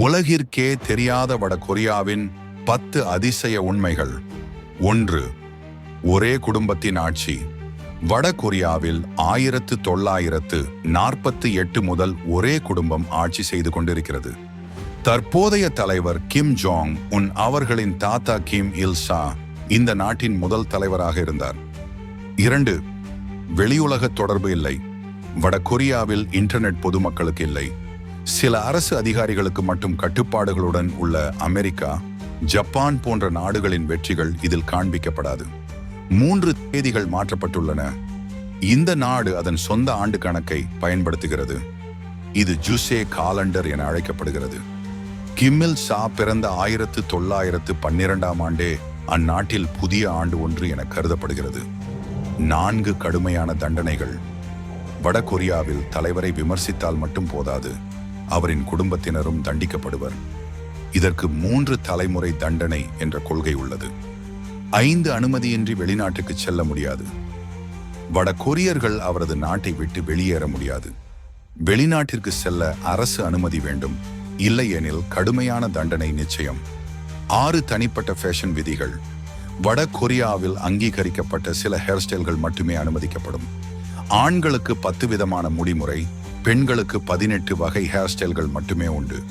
உலகிற்கே தெரியாத வட கொரியாவின் பத்து அதிசய உண்மைகள். ஒன்று ஒரே குடும்பத்தின் ஆட்சி. வட கொரியாவில் ஆயிரத்து தொள்ளாயிரத்து நாற்பத்தி எட்டு முதல் ஒரே குடும்பம் ஆட்சி செய்து கொண்டிருக்கிறது. தற்போதைய தலைவர் கிம் ஜோங் உன் அவர்களின் தாத்தா கிம் இல்சா இந்த நாட்டின் முதல் தலைவராக இருந்தார். இரண்டு வெளியுலக தொடர்பு இல்லை. வட கொரியாவில் இன்டர்நெட் பொதுமக்களுக்கு இல்லை. சில அரசு அதிகாரிகளுக்கு மட்டும் கட்டுப்பாடுகளுடன் உள்ள அமெரிக்கா ஜப்பான் போன்ற நாடுகளின் வெற்றிகள் இதில் காண்பிக்கப்படாது. மூன்று தேதிகள் மாற்றப்பட்டுள்ளன. இந்த நாடு அதன் சொந்த ஆண்டு கணக்கை பயன்படுத்துகிறது. இது ஜூசே காலண்டர் என அழைக்கப்படுகிறது. கிம்மில் சா பிறந்த ஆயிரத்து தொள்ளாயிரத்து பன்னிரெண்டாம் ஆண்டே அந்நாட்டில் புதிய ஆண்டு ஒன்று என கருதப்படுகிறது. நான்கு கடுமையான தண்டனைகள். வட கொரியாவில் தலைவரை விமர்சித்தால் மட்டும் போதாது. அவரின் குடும்பத்தினரும் தண்டிக்கப்படுவர். இதற்கு மூன்று தலைமுறை தண்டனை என்ற கொள்கை உள்ளது. ஐந்து அனுமதியின்றி வெளிநாட்டுக்கு செல்ல முடியாது. வட கொரியர்கள் அவரது நாட்டை விட்டு வெளியேற முடியாது. வெளிநாட்டிற்கு செல்ல அரசு அனுமதி வேண்டும். இல்லையெனில் கடுமையான தண்டனை நிச்சயம். ஆறு தனிப்பட்ட ஃபேஷன் விதிகள். வட கொரியாவில் அங்கீகரிக்கப்பட்ட சில ஹேர் ஸ்டைல்கள் மட்டுமே அனுமதிக்கப்படும். ஆண்களுக்கு பத்து விதமான முடிமுறை. பெண்களுக்கு பதினெட்டு வகை ஹேர் ஸ்டைல்கள் மட்டுமே உண்டு.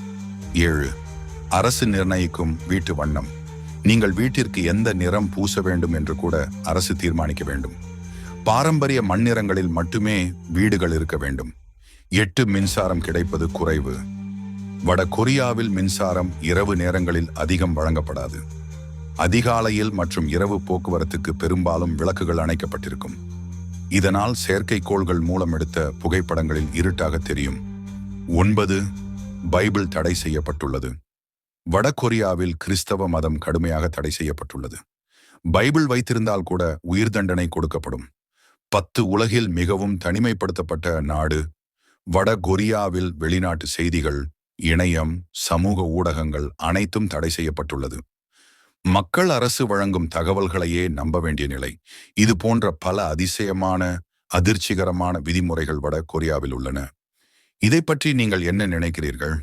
ஏழு அரசு நிர்ணயிக்கும் வீட்டு வண்ணம். நீங்கள் வீட்டிற்கு எந்த நிறம் பூச வேண்டும் என்று கூட அரசு தீர்மானிக்க வேண்டும். பாரம்பரிய மண்ணிறங்களில் மட்டுமே வீடுகள் இருக்க வேண்டும். எட்டு மின்சாரம் கிடைப்பது குறைவு. வட கொரியாவில் மின்சாரம் இரவு நேரங்களில் அதிகம் வழங்கப்படாது. அதிகாலையில் மற்றும் இரவு போக்குவரத்துக்கு பெரும்பாலும் விளக்குகள் அணைக்கப்பட்டிருக்கும். இதனால் செயற்கைக்கோள்கள் மூலம் எடுத்த புகைப்படங்களில் இருட்டாக தெரியும். ஒன்பது பைபிள் தடை செய்யப்பட்டுள்ளது. வட கொரியாவில் கிறிஸ்தவ மதம் கடுமையாக தடை செய்யப்பட்டுள்ளது. பைபிள் வைத்திருந்தால் கூட உயிர் தண்டனை கொடுக்கப்படும். பத்து உலகில் மிகவும் தனிமைப்படுத்தப்பட்ட நாடு வட கொரியாவில் வெளிநாட்டு செய்திகள் இணையம் சமூக ஊடகங்கள் அனைத்தும் தடை செய்யப்பட்டுள்ளது. மக்கள் அரசு வழங்கும் தகவல்களையே நம்ப வேண்டிய நிலை. இது போன்ற பல அதிசயமான அதிர்ச்சிகரமான விதிமுறைகள் வட கொரியாவில் உள்ளன. இதை பற்றி நீங்கள் என்ன நினைக்கிறீர்கள்?